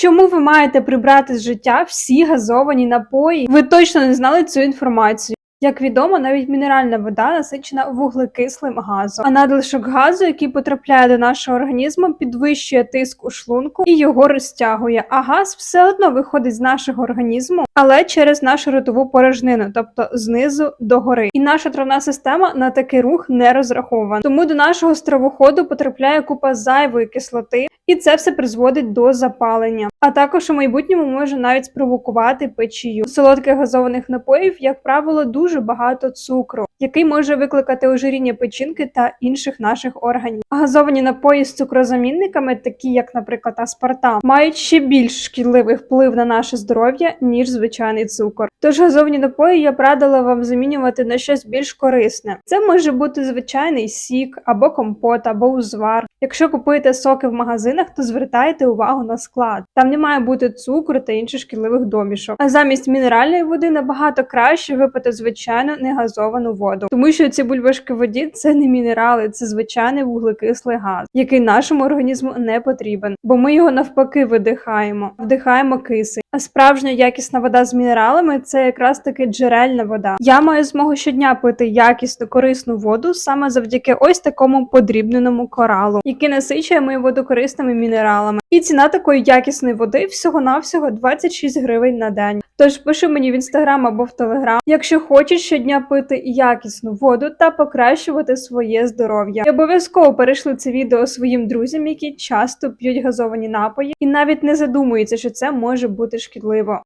Чому ви маєте прибрати з життя всі газовані напої? Ви точно не знали цю інформацію. Як відомо, навіть мінеральна вода насичена вуглекислим газом, а надлишок газу, який потрапляє до нашого організму, підвищує тиск у шлунку і його розтягує. А газ все одно виходить з нашого організму, але через нашу ротову порожнину, тобто знизу до гори. І наша травна система на такий рух не розрахована. Тому до нашого стравоходу потрапляє купа зайвої кислоти, і це все призводить до запалення. А також у майбутньому може навіть спровокувати печію. Солодких газованих напоїв, як правило, дуже багато цукру, який може викликати ожиріння печінки та інших наших органів. А газовані напої з цукрозамінниками, такі як, наприклад, аспартам, мають ще більш шкідливий вплив на наше здоров'я ніж звичайний цукор. Тож газовані напої я б радила вам замінювати на щось більш корисне. Це може бути звичайний сік або компот, або узвар. Якщо купуєте соки в магазинах, то звертайте увагу на склад. Там не має бути цукру та інших шкідливих домішок. А замість мінеральної води набагато краще випити звичайну негазовану воду, тому що ці бульбашки в воді це не мінерали, це звичайний вуглекислий газ, який нашому організму не потрібен, бо ми його навпаки видихаємо, вдихаємо кисень. А справжня якісна вода з мінералами це якраз таки джерельна вода. Я маю змогу щодня пити якісну корисну воду саме завдяки ось такому подрібненому коралу, який насичує мою воду корисними мінералами. І ціна такої якісної води всього-навсього 26 гривень на день. Тож пиши мені в інстаграм або в телеграм, якщо хочеш щодня пити якісну воду та покращувати своє здоров'я. І обов'язково перейшли це відео своїм друзям, які часто п'ють газовані напої і навіть не задумуються, що це може бути шкідливо.